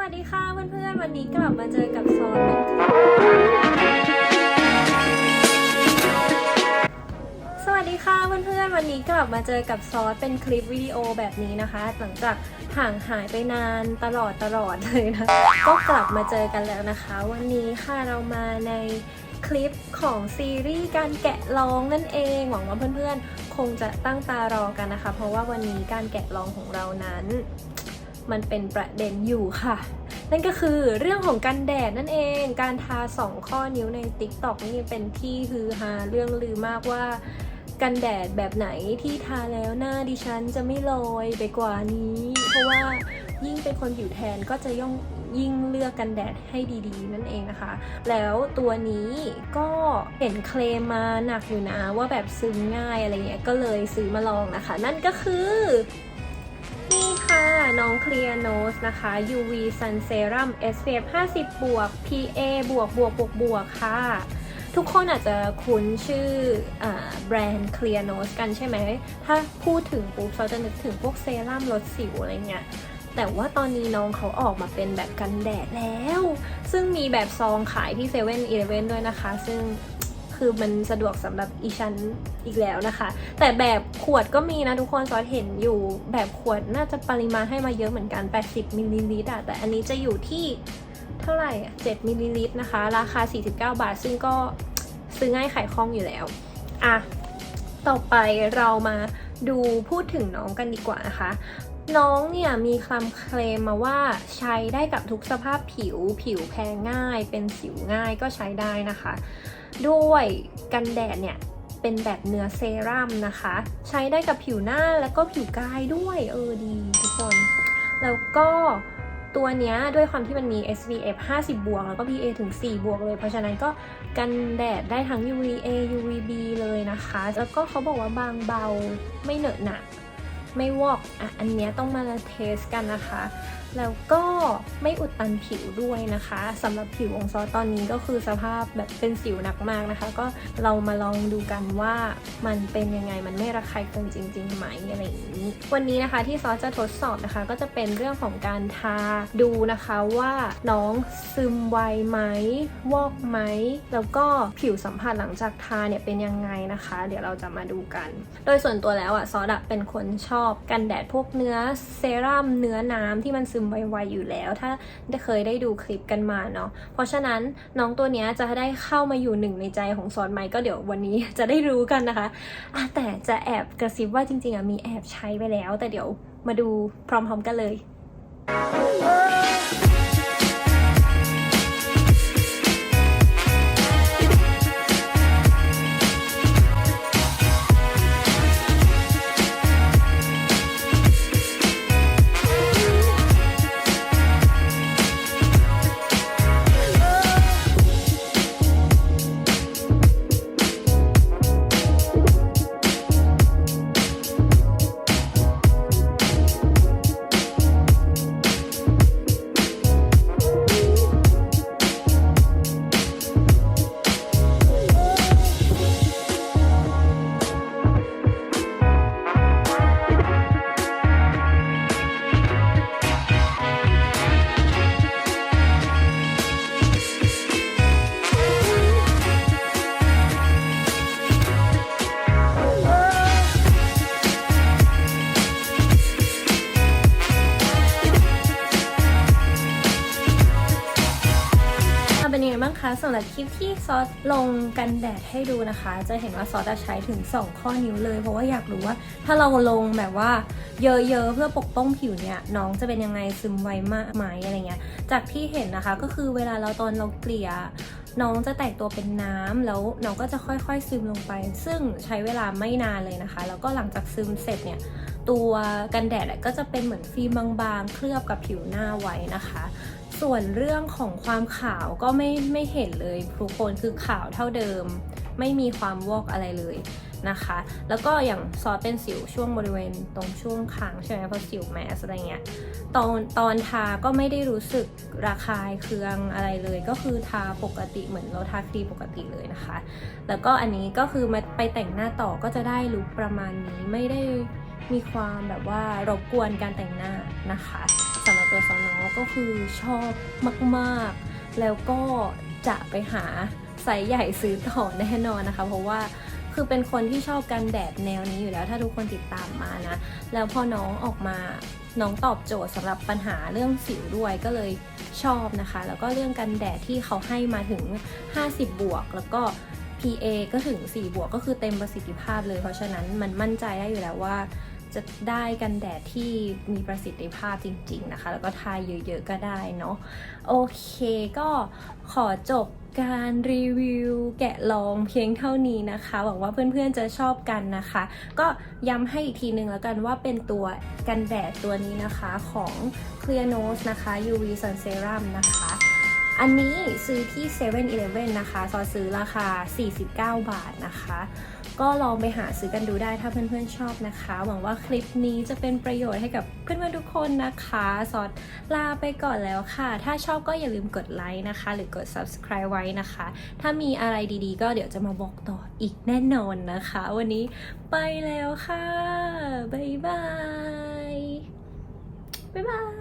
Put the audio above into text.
วัสดีค่ะเพื่อนๆ วันนี้กลับมาเจอกับซอนเป็นสวัสดีค่ะเพื่อนๆ วันนี้กลับมาเจอกับซอสเป็นคลิปวิดีโอแบบนี้นะคะ หลังจากห่างหายไปนานตลอดตลอดเลยนะ ก็กลับมาเจอกันแล้วนะคะ วันนี้ค่ะเรามาในคลิปของซีรีส์การแกะลองนั่นเอง หวังว่าเพื่อนๆ คงจะตั้งตารอกันนะคะ เพราะว่าวันนี้การแกะลองของเรานั้น มันเป็นประเด็นอยู่ค่ะ นั่นก็คือเรื่องของกันแดดนั่นเอง การทาสองข้อนิ้วใน TikTok นี่เป็นที่ฮือฮาเรื่องลือมากว่า กันแดดแบบไหนที่ทาแล้วหน้าดิฉันจะไม่ลอยไปกว่านี้ เพราะว่ายิ่งเป็นคนผิวแทนก็จะย่องยิ่งเลือกกันแดดให้ดีๆ นั่นเองนะคะ แล้วตัวนี้ก็เห็นเคลมมาหนักอยู่นะว่าแบบซึมง่ายอะไรเงี้ยก็เลยซื้อมาลองนะคะ นั่นก็คือ ค่ะ น้องเคลียร์โนสนะคะ UV Sun Serum SPF 50 บวก PA บวกบวกบวกบวกค่ะ ทุกคนอาจจะคุ้นชื่ออแบรนด์ Clear Nose กันใช่ไหม ถ้าพูดถึงปุ๊บเราจะนึกถึงพวกเซรั่มลดสิวอะไรเงี้ยแต่ว่าตอนนี้น้องเขาออกมาเป็นแบบกันแดดแล้ว ซึ่งมีแบบซองขายที่7 e เ e ่ e อด้วยนะคะ ซึ่ง คือมันสะดวกสำหรับอีชั้นอีกแล้วนะคะ แต่แบบขวดก็มีนะทุกคนซอสเห็นอยู่แบบขวดน่าจะปริมาณให้มาเยอะเหมือนกัน 80มิลลิลิตรอะแต่อันนี้จะอยู่ที่เท่าไหร่อะ7มิลลิลิตรนะคะ ราคา 49 บาท ซึ่งก็ซื้อง่ายขายคล่องอยู่แล้วอะต่อไปเรามาดูพูดถึงน้องกันดีกว่านะคะ น้องเนี่ยมีคำเคลมมาว่าใช้ได้กับทุกสภาพผิว ผิวแพ้ง่าย เป็นสิวง่ายก็ใช้ได้นะคะ ด้วยกันแดดเนี่ยเป็นแบบเนื้อเซรั่มนะคะ ใช้ได้กับผิวหน้าแล้วก็ผิวกายด้วยเออดีทุกคน แล้วก็ตัวเนี้ยด้วยความที่มันมี SPF 50 บวก แล้วก็ PA ถึง 4 บวกเลย เพราะฉะนั้นก็กันแดดได้ทั้ง UVA UVB เลยนะคะ แล้วก็เขาบอกว่าบางเบาไม่เหนอะหนะ ไม่วอกอะอันเนี้ยต้องมาเทสกันนะคะ แล้วก็ไม่อุดตันผิวด้วยนะคะสำหรับผิวของซอสตอนนี้ก็คือสภาพแบบเป็นสิวหนักมากนะคะ ก็เรามาลองดูกันว่ามันเป็นยังไงมันไม่ระคายเคืองจริงๆไหมอะไรอย่างนี้ วันนี้นะคะที่ซอสจะทดสอบนะคะ ก็จะเป็นเรื่องของการทาดูนะคะว่าน้องซึมไวไหมวอกไหมแล้วก็ผิวสัมผัสหลังจากทาเนี่ยเป็นยังไงนะคะ เดี๋ยวเราจะมาดูกัน โดยส่วนตัวแล้วอะซอสเป็นคนชอบกันแดดพวกเนื้อเซรั่มเนื้อน้ำที่มันซึมไวๆอยู่แล้ว ถ้าได้เคยได้ดูคลิปกันมาเนาะเพราะฉะนั้นน้องตัวนี้จะได้เข้ามาอยู่หนึ่งในใจของซอนไหมก็เดี๋ยววันนี้จะได้รู้กันนะคะะแต่จะแอบกระซิบว่าจริงๆอะมีแอบใช้ไปแล้ว แต่เดี๋ยวมาดูพร้อมๆกันเลย สำหรับคลิปที่ซอสลงกันแดดให้ดูนะคะ จะเห็นว่าซอสจะใช้ถึง 2 ข้อนิ้วเลย เพราะว่าอยากรู้ว่าถ้าเราลงแบบว่าเยอะๆ เพื่อปกป้องผิวเนี่ยน้องจะเป็นยังไงซึมไวมากไหมอะไรเงี้ย จากที่เห็นนะคะก็คือเวลาเราตอนเราเกลี่ยน้องจะแตกตัวเป็นน้ำแล้วน้องก็จะค่อยๆซึมลงไป ซึ่งใช้เวลาไม่นานเลยนะคะ แล้วก็หลังจากซึมเสร็จเนี่ยตัวกันแดดก็จะเป็นเหมือนฟิล์มบางๆ เคลือบกับผิวหน้าไว้นะคะ ส่วนเรื่องของความขาวก็ไม่ไม่เห็นเลยทุกคนคือขาวเท่าเดิม ไม่มีความวอกอะไรเลยนะคะ แล้วก็อย่างซอสเป็นสิวช่วงบริเวณตรงช่วงคางใช่ไหมเพราะสิวแมสอะไรเงี้ยตอนตอนทาก็ไม่ได้รู้สึกระคายเคืองอะไรเลย ก็คือทาปกติเหมือนเราทาครีมปกติเลยนะคะ แล้วก็อันนี้ก็คือมาไปแต่งหน้าต่อก็จะได้ลุคประมาณนี้ไม่ได้ มีความแบบว่ารบกวนการแต่งหน้านะคะสำหรับตัวซอนน้องก็คือชอบมากๆ แล้วก็จะไปหาไซส์ใหญ่ซื้อต่อแน่นอนนะคะ เพราะว่าคือเป็นคนที่ชอบกันแดดแนวนี้อยู่แล้ว ถ้าทุกคนติดตามมานะ แล้วพอน้องออกมาน้องตอบโจทย์สำหรับปัญหาเรื่องสิวด้วยก็เลยชอบนะคะ แล้วก็เรื่องกันแดดที่เขาให้มาถึง 50 บวก แล้วก็ PA ก็ถึง 4 บวกก็คือเต็มประสิทธิภาพเลย เพราะฉะนั้นมันมั่นใจได้อยู่แล้วว่า จะได้กันแดดที่มีประสิทธิภาพจริง ๆ นะคะ แล้วก็ทายเยอะ ๆ ก็ได้เนาะโอเคก็ขอจบการรีวิวแกะลองเพียงเท่านี้นะคะหวังว่าเพื่อนๆจะชอบกันนะคะ ก็ย้ำให้อีกทีนึงแล้วกันว่าเป็นตัวกันแดดตัวนี้นะคะของ Clear Nose นะคะ UV Sun Serum นะคะ อันนี้ซื้อที่7 e เ e ่ e อเนะคะซอซื้อราคา 49 บาทนะคะ ก็ลองไปหาซื้อกันดูได้ถ้าเพื่อนๆชอบนะคะ หวังว่าคลิปนี้จะเป็นประโยชน์ให้กับเพื่อนๆทุกคนนะคะ ซอสลาไปก่อนแล้วค่ะ ถ้าชอบก็อย่าลืมกดไลค์นะคะ หรือกด subscribe ไว้นะคะ ถ้ามีอะไรดีๆ ก็เดี๋ยวจะมาบอกต่ออีกแน่นอนนะคะ วันนี้ไปแล้วค่ะ บ๊ายบาย บ๊ายบาย